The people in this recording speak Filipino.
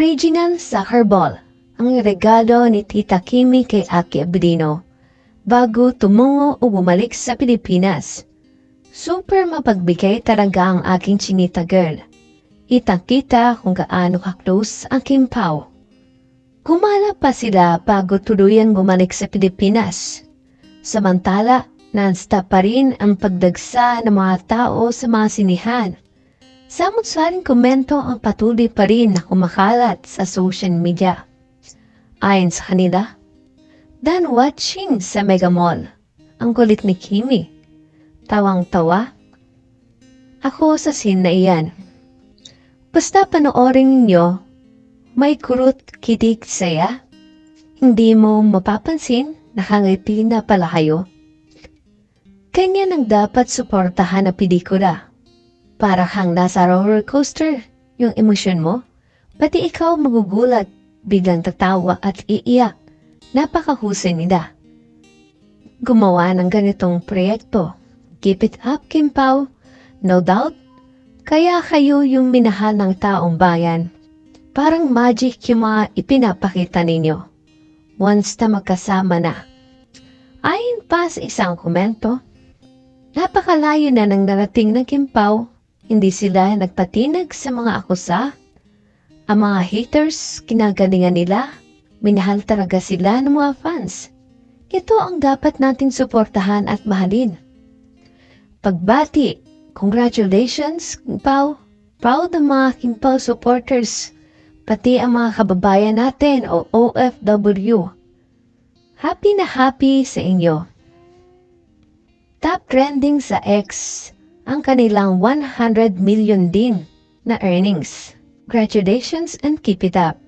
Original soccer ball. Ang regalo ni Tita Kimi kay Aki Abdino bago tumungo o bumalik sa Pilipinas. Super mapagbigay talaga ang aking chinita girl. Itang-kita kung gaano ka-close ang Kim Pao. Kumala pa sila bago tuluyan bumalik sa Pilipinas. Samantala, non-stop pa rin ang pagdagsa ng mga tao sa mga sinihan. Samot-saring komento ang patuloy pa rin na kumakalat sa social media. Ayon sa kanila, Dan watching sa Mega Mall. Ang kulit ni Kimi. Tawang-tawa. Ako sa scene na iyan. Basta panoorin ninyo, may kurot kitig saya. Hindi mo mapapansin, nakangiti na pala kayo. Kanya nang dapat suportahan na pelikula. Para kang nasa roller coaster, yung emosyon mo. Pati ikaw magugulat, biglang tatawa at iiyak. Napakahusay nila. Gumawa ng ganitong proyekto. Keep it up, Kim Pao. No doubt. Kaya kayo yung minahal ng taong bayan. Parang magic yung mga ipinapakita ninyo. Once na magkasama na. Ayon pa sa isang komento, napakalayo na nang narating ng Kim Pao. Hindi sila nagpatinag sa mga akusa. Ang mga haters, kinagalingan nila. Minahal talaga sila ng mga fans. Ito ang dapat nating suportahan at mahalin. Pagbati, congratulations, Pao. Proud ang mga Kim Pao supporters, pati ang mga kababayan natin o OFW. Happy na happy sa inyo. Top trending sa X ang kanilang 100 million din na earnings. Congratulations and keep it up.